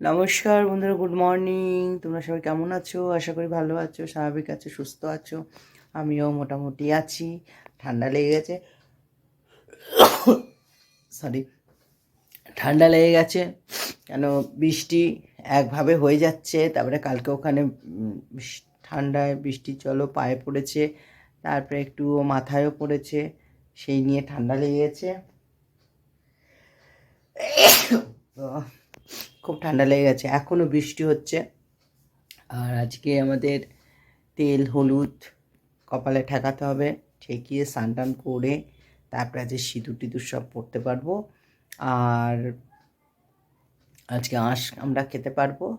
নমস্কার বন্ধুরা good morning তোমরা সবাই কেমন আছো? আশা করি ভালো আছো, স্বাভাবিক আছো, সুস্থ আছো। আমিও মোটামুটি আছি, ঠান্ডা লেগে গেছে। সরি ঠান্ডা লেগে গেছে, কেন বৃষ্টি একভাবে হয়ে যাচ্ছে, তারপরে কালকে ওখানে ঠান্ডায় বৃষ্টির জলও পায়ে পড়েছে, তারপরে একটু মাথায়ও পড়েছে, সেই নিয়ে ঠান্ডা লেগে গেছে। খুব ঠান্ডা লেগে গেছে। এখনও বৃষ্টি হচ্ছে। আর আজকে আমাদের তেল, হলুদ কপালে ঠেকাতে হবে। ঠেকিয়ে স্নান করে তারপরে আজকে সিঁদুর টিঁদুর সব পরতে পারব। আর আজকে আঁশ আমরা খেতে পারব।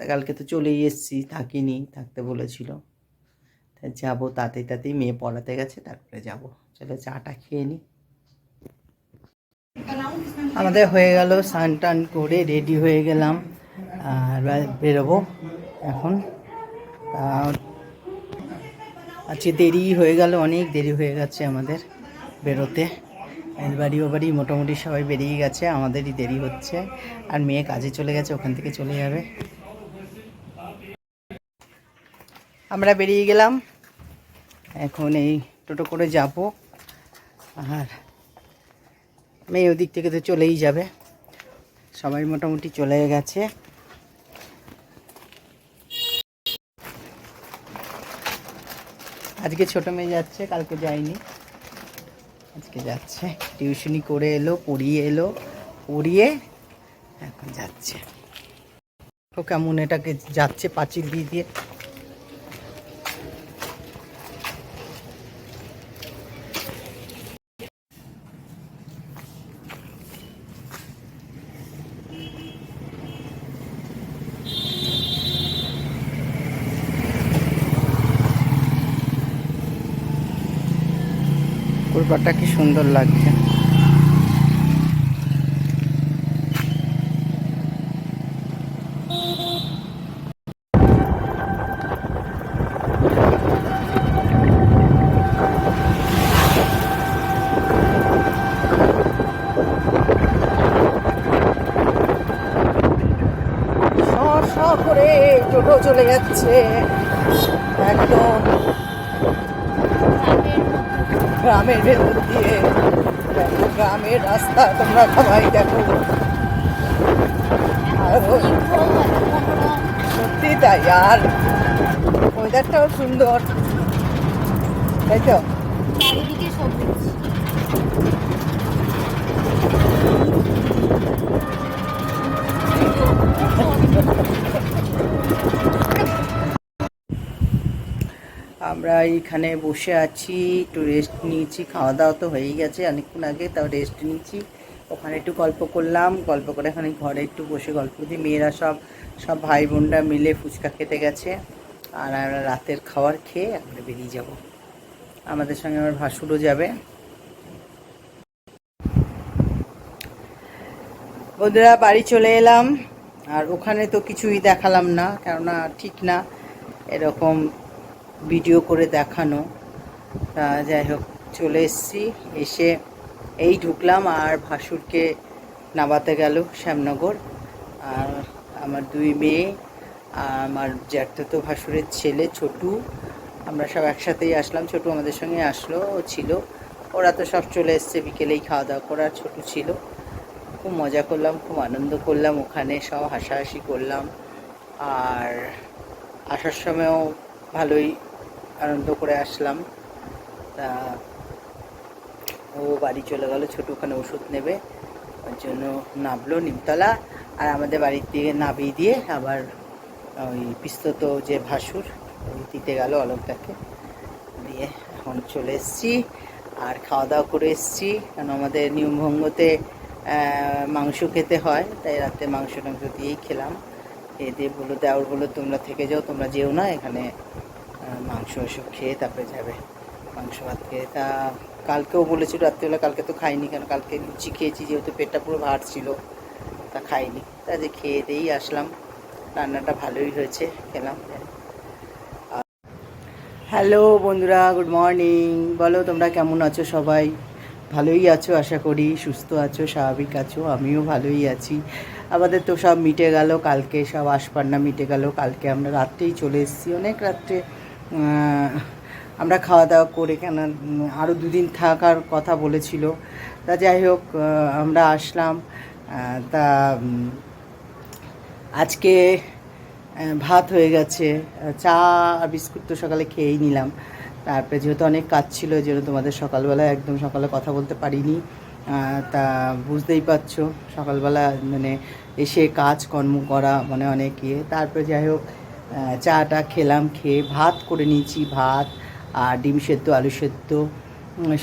তা কালকে তো চলেই এসেছি, থাকিনি, থাকতে বলেছিল। তা যাব তাতে তাতেই, মেয়ে পড়াতে গেছে, তারপরে যাব। চলো চাটা খেয়ে নিই আমাদের হয়ে গেল, স্নান টান করে রেডি হয়ে গেলাম, আর বেরোবো এখন। আজকে দেরি হয়ে গেল, অনেক দেরি হয়ে গেছে আমাদের বেরোতে। বাড়ি ও বাড়ি মোটামুটি সবাই বেরিয়ে গেছে, আমাদেরই দেরি হচ্ছে। আর মেয়ে কাজে চলে গেছে, ওখান থেকে চলে যাবে। আমরা বেরিয়ে গেলাম। এখন এই টোটো করে যাব। আর মেয়ে ওদিক থেকে তো চলেই যাবে। সবাই মোটামুটি চলে গেছে। আজকে ছোট মেয়ে যাচ্ছে, কালকে যায়নি। আজকে যাচ্ছে। টিউশনি করে এলো, পড়িয়ে এলো, পড়িয়ে এখন যাচ্ছে। ও কেমন এটাকে যাচ্ছে পাঁচিল দিয়ে দিয়ে? কুরবাটা কি সুন্দর লাগছে। করে টোটো চলে যাচ্ছে। একদম গ্রামের ভেতর দিয়ে। গ্রামের রাস্তা, তোমরা সবাই দেখো। সত্যি তাই, আর ওয়েদারটাও সুন্দর। তাই তো? আমরা এইখানে বসে আছি, একটু রেস্ট নিয়েছি খাওয়া দাওয়া তো হয়েই গেছে, অনেকক্ষণ আগে তাও রেস্ট নিয়েছি। ওখানে একটু গল্প করলাম, গল্প করে এখানে ঘরে একটু বসে গল্প করছি, মেয়েরা সব সব ভাই বোনরা মিলে ফুচকা খেতে গেছে। আর আমরা রাতের খাবার খেয়ে আমরা বেরিয়ে যাব। আমাদের সঙ্গে আমার ভাসুরও যাবে। বন্ধুরা, বাড়ি চলে এলাম। আর ওখানে তো কিছুই দেখালাম না, কেননা ঠিক না, এরকম ভিডিও করে দেখানো। যাই হোক, চলে এসেছি। এসে এই ঢুকলাম আর ভাসুরকে নামাতে গেল শ্যামনগর। আর আমার দুই মেয়ে আর আমার জ্যাঠতো ভাসুরের ছেলে, ছোটু। আমরা সব একসাথেই আসলাম। ছোটু আমাদের সঙ্গে আসলো, ও ছিল। ওরা তো সব চলে এসছে, বিকেলেই খাওয়া দাওয়া করার ছোটু ছিল। খুব মজা করলাম, খুব আনন্দ করলাম ওখানে। সব হাসাহাসি করলাম। আর আসার সময়ও ভালোই আনন্দ করে আসলাম। তা ও বাড়ি চলে গেল, ছোটো ওখানে ওষুধ নেবে। ওর জন্য নামলো নিমতলা আর আমাদের বাড়ির দিকে নামিয়ে দিয়ে আবার ওই পিস্তত যে ভাসুর, ওই দিতে গেল অলকদাকে দিয়ে এখন চলে এসেছি আর খাওয়া দাওয়া করে এসেছি। কারণ আমাদের নিয়মভঙ্গতে মাংস খেতে হয়, তাই রাতে মাংস টাংস দিয়েই খেলাম। খেয়ে দিয়ে বলল দেওয়ার বলল তোমরা থেকে যাও, তোমরা যেও না এখানে। মাংস এসব খেয়ে তারপরে যাবে। মাংস ভাত খেয়ে। তা কালকেও বলেছিল, রাত্রিবেলা কালকে তো খাইনি কেন? কালকে লুচি খেয়েছি, যেহেতু পেটটা পুরো ভার ছিল, তা খাইনি। তা যে খেয়ে দিয়েই আসলাম। রান্নাটা ভালোই হয়েছে, খেলাম। হ্যালো বন্ধুরা, গুড মর্নিং। বলো, তোমরা কেমন আছো সবাই? ভালোই আছো, আশা করি। সুস্থ আছো, স্বাভাবিক আছো, আমিও ভালোই আছি। আমাদের তো সব মিটে গেল, কালকে সব আশপান্না মিটে গেল। কালকে আমরা রাত্রেই চলে এসেছি। অনেক রাত্রে আমরা খাওয়া দাওয়া করে কেন আরও দুদিন থাকার কথা বলেছিল। তা যাই হোক আমরা আসলাম। তা আজকে ভাত হয়ে গেছে। চা আর বিস্কুট তো সকালে খেয়েই নিলাম। তারপরে যেহেতু অনেক কাজ ছিল জন্য তোমাদের সকালবেলা একদম সকালে কথা বলতে পারিনি। তা বুঝতেই পারছ, সকালবেলা মানে এসে কাজ কর্ম করা মানে অনেক ইয়ে। তারপরে যাই হোক চাটা খেলাম, খেয়ে ভাত করে নিয়েছি, ভাত আর ডিম সেদ্ধ, আলু সেদ্ধ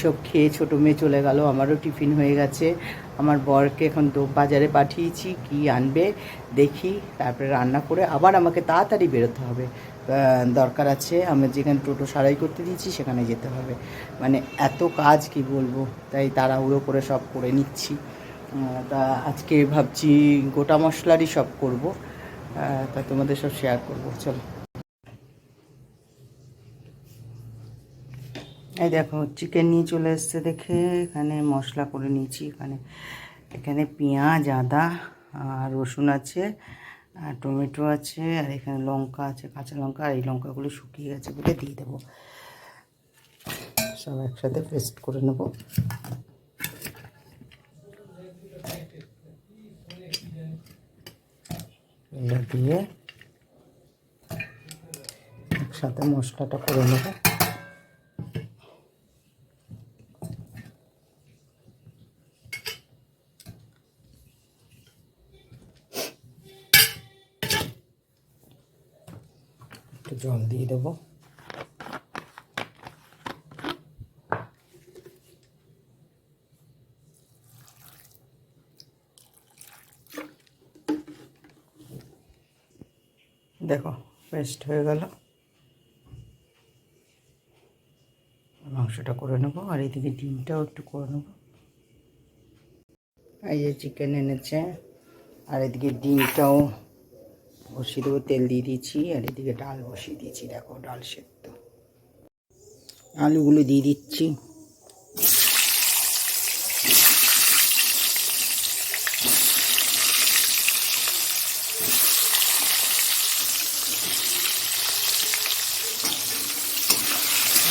সব খেয়ে ছোটো মেয়ে চলে গেল, আমারও টিফিন হয়ে গেছে। আমার বরকে এখন বাজারে পাঠিয়েছি, কি আনবে দেখি, তারপরে রান্না করে আবার আমাকে তাড়াতাড়ি বেরোতে হবে। দরকার আছে আমি যেখানে টোটো সারাই করতে দিয়েছি, সেখানে যেতে হবে। মানে এত কাজ, কি বলব? তাই তাড়াহুড়ো করে সব করে নিচ্ছি। তা আজকে ভাবছি গোটা মশলারই সব করব। তা তোমাদের সব শেয়ার করব, চলো। এই দেখো চিকেন নিয়ে চলে এসছে দেখে, এখানে মশলা করে নিয়েছি, এখানে এখানে পেঁয়াজ, আদা, আর রসুন আছে, আর টমেটো আছে, আর এখানে লঙ্কা আছে, কাঁচা লঙ্কা, আর এই লঙ্কাগুলো শুকিয়ে গেছে বলে দিয়ে দেবো। সব একসাথে পেস্ট করে নেব। এগুলো দিয়ে একসাথে মশলাটা করে নেব একটু জল দিয়ে দেবো দেখো পেস্ট হয়ে গেল। মাংসটা করে নেব, আর এদিকে ডিমটাও একটু করে নেব। এই যে চিকেন এনেছে, আর এদিকে ডিমটাও বসিয়ে দেবো, তেল দিয়ে দিয়েছি, আর এদিকে ডাল বসিয়ে দিয়েছি, দেখো, ডাল সেদ্ধ। আলুগুলো দিয়ে দিচ্ছি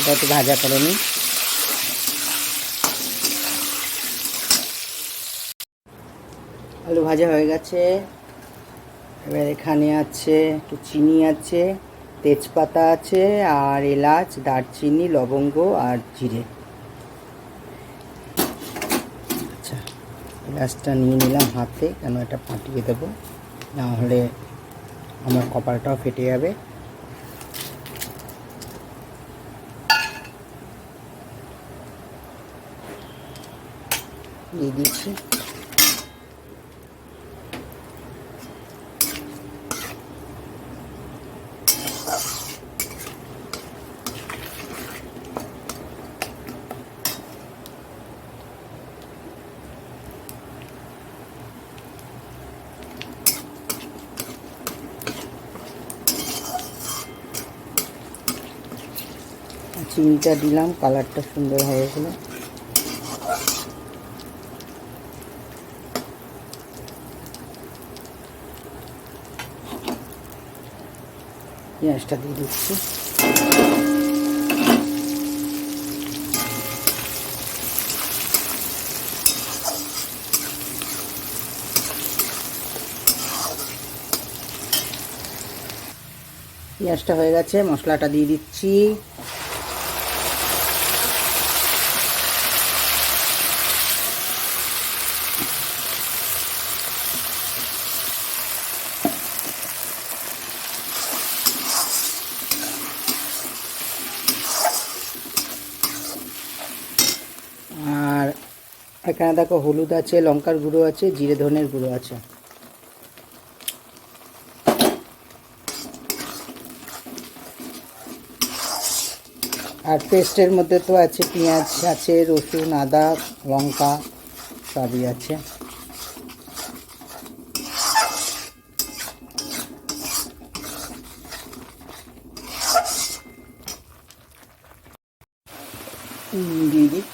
এটা একটু ভাজা করে নিই। আলু ভাজা হয়ে গেছে। এবার এখানে আছে একটু চিনি আছে, তেজপাতা আছে আর এলাচ, দারচিনি, লবঙ্গ আর জিরে। আচ্ছা এলাচটা নিয়ে নিলাম হাতে, কেন এটা ফাটিয়ে দেবো? না হলে আমার কপালটাও ফেটে যাবে। দিয়ে দিচ্ছি চিনিটা দিলাম কালারটা সুন্দর হয়ে গেলো। পেঁয়াজটা দিয়ে দিচ্ছি। পেঁয়াজটা হয়ে গেছে মশলাটা দিয়ে দিচ্ছি আর এখানে দেখো হলুদ আছে, লঙ্কার গুঁড়ো আছে, জিরে ধনের গুঁড়ো আছে। আর পেস্টের মধ্যে তো আছে পেঁয়াজ, আছে রসুন, আদা, লঙ্কা, সবই আছে হুম, দিয়ে দিই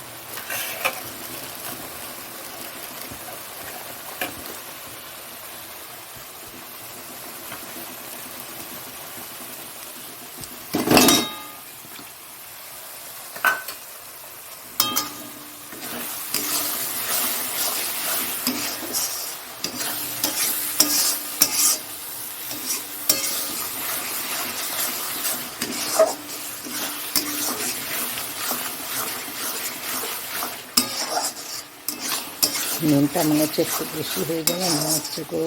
নুনটা মনে হচ্ছে একটু বেশি হয়ে গেল, মনে হচ্ছে গো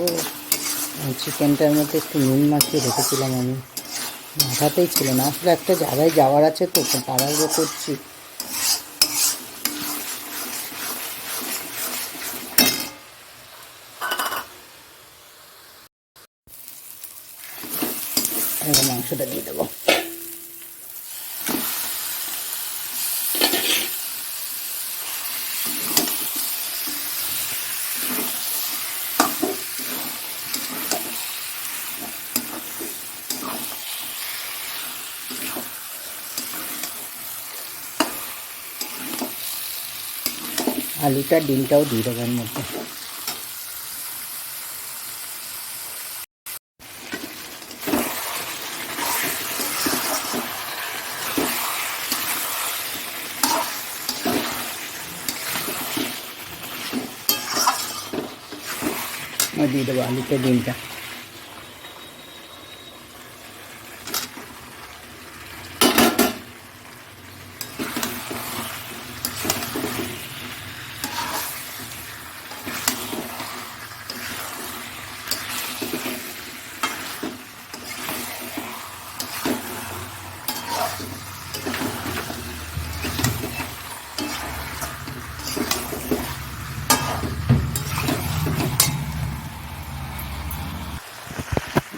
চিকেনটার মধ্যে একটু নুন মাখিয়ে রেখেছিলাম আমি। মাথাতেই ছিল না, আসলে একটা জায়গায় যাওয়ার আছে তো তাড়াহুড়ো করছি। মাংসটা দিয়ে দেবো। আলুটা ডিমটাও দিয়ে দেবো মধ্যে। দিয়ে দেবো আলুতে ডিমটা।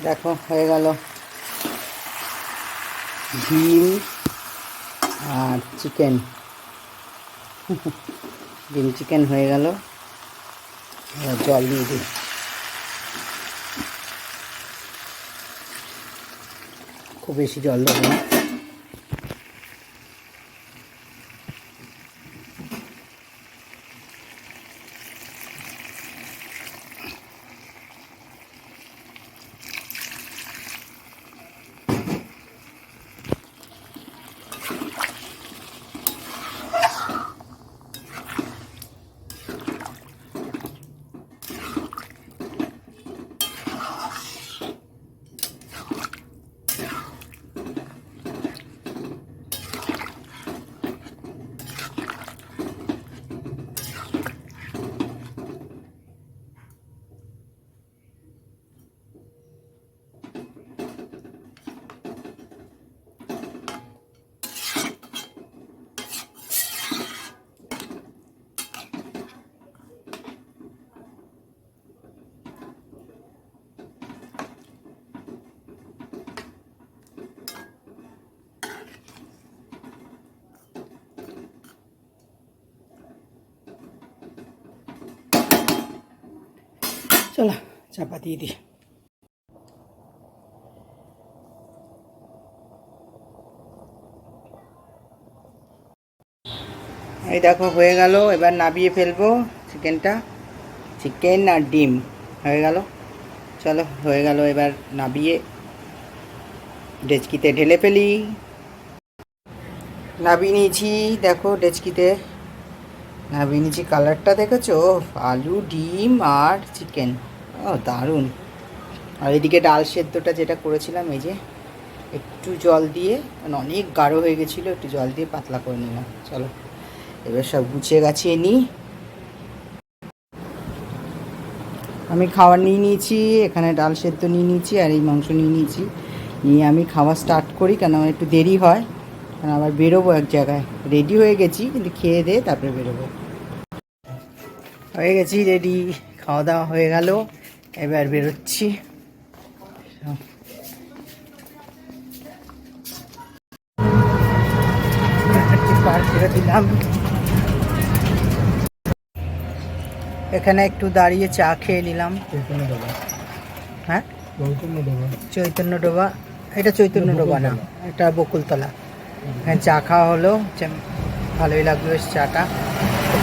দেখো, হয়ে গেল। ডিম আর চিকেন। ডিম চিকেন হয়ে গেল। জল দিয়ে দিই। খুব বেশি জল দেবো না। চলো চাপা দিয়ে দিই। এই দেখো, হয়ে গেল। এবার নাবিয়ে ফেলব চিকেনটা। চিকেন আর ডিম। হয়ে গেল। চলো, হয়ে গেল। এবার নাবিয়ে ডেচকিতে ঢেলে ফেলি। নাবিয়ে নিয়েছি, দেখো, ডেচকিতে। নাবিয়ে নিয়েছি কালারটা দেখেছ? আলু, ডিম আর চিকেন। ও, দারুণ। আর এদিকে ডাল সেদ্ধটা যেটা করেছিলাম, এই যে একটু জল দিয়ে মানে অনেক গাঢ় হয়ে গেছিল, একটু জল দিয়ে পাতলা করে নিলাম। চলো, এবার সব গুছিয়ে গাছিয়ে নিই। আমি খাবার নিয়ে নিয়েছি, এখানে ডাল সেদ্ধ নিয়ে নিয়েছি আর এই মাংস নিয়ে নিয়েছি। নিয়ে আমি খাওয়া স্টার্ট করি, কেন আমার একটু দেরি হয়, কারণ আবার বেরোবো এক জায়গায়। রেডি হয়ে গেছি, কিন্তু খেয়ে দিয়ে তারপরে বেরোবো। হয়ে গেছি রেডি খাওয়া দাওয়া হয়ে গেল। এবার বেরোচ্ছি। দিলাম এখানে একটু দাঁড়িয়ে চা খেয়ে নিলাম। হ্যাঁ? চৈতন্য ডোবা। এটা চৈতন্য ডোবা না, এটা বকুলতলা। এখানে চা খাওয়া হলো। ভালোই লাগল চাটা।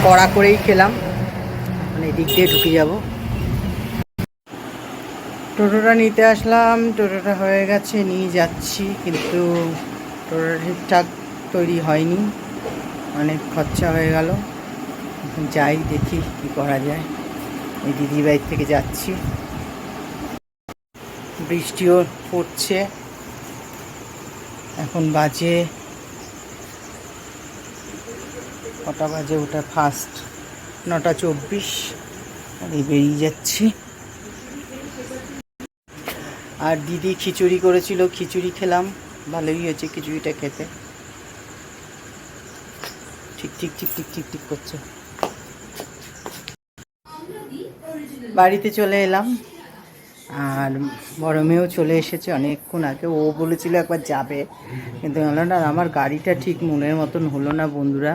কড়া করেই খেলাম। মানে এদিক দিয়ে ঢুকে যাব। টোটোটা নিতে আসলাম, টোটোটা হয়ে গেছে, নিয়ে যাচ্ছি, কিন্তু টোটোটা ঠিকঠাক তৈরি হয়নি, অনেক খরচা হয়ে গেল। যাই, দেখি কি করা যায়। এই দিদির বাড়ির থেকে যাচ্ছি। বৃষ্টিও পড়ছে। এখন বাজে কটা বাজে ওটা ফার্স্ট নটা চব্বিশ। এই বেরিয়ে যাচ্ছি। আর দিদি খিচুড়ি করেছিল, খিচুড়ি খেলাম। ভালোই হয়েছে খিচুড়িটা খেতে। ঠিক ঠিক ঠিক ঠিক ঠিক ঠিক করছে। বাড়িতে চলে এলাম। আর বড় মেয়েও চলে এসেছে অনেকক্ষণ আগে। ও বলেছিল একবার যাবে। কিন্তু আমার গাড়িটা ঠিক মনের মতন হলো না, বন্ধুরা।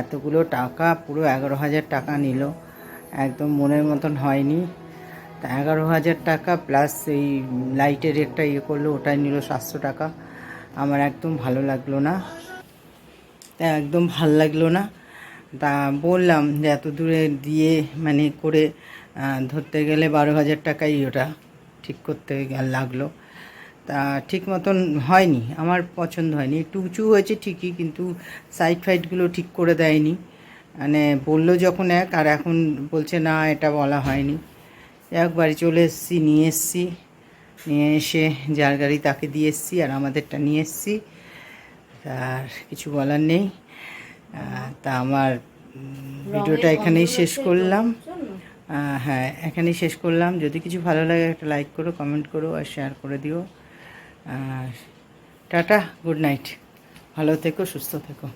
এতগুলো টাকা, পুরো এগারো হাজার টাকা নিল। একদম মনের মতন হয়নি। তা এগারো হাজার টাকা প্লাস এই লাইটের একটা ইয়ে করল, ওটাই নিল সাতশো টাকা। আমার একদম ভালো লাগল না। তা একদম ভালো লাগল না। তা বললাম যে এত দূরে দিয়ে মানে করে ধরতে গেলে বারো হাজার টাকাই ওটা ঠিক করতে লাগল। তা ঠিক মতন হয়নি আমার পছন্দ হয়নি। একটু উঁচু হয়েছে ঠিকই কিন্তু সাইড ফাইডগুলো ঠিক করে দেয়নি। মানে বলল যখন এক আর এখন বলছে না এটা বলা হয়নি। এক বাড়ি চলে এসেছি নিয়ে এসেছি। নিয়ে এসে যার গাড়ি তাকে দিয়ে এসেছি আর আমাদেরটা নিয়ে এসেছি। আর কিছু বলার নেই। তা আমার ভিডিওটা এখানেই শেষ করলাম। হ্যাঁ এখানেই শেষ করলাম। যদি কিছু ভালো লাগে একটা লাইক করো কমেন্ট করো আর শেয়ার করে দিও। আর টাটা গুড নাইট। ভালো থেকো সুস্থ থেকো।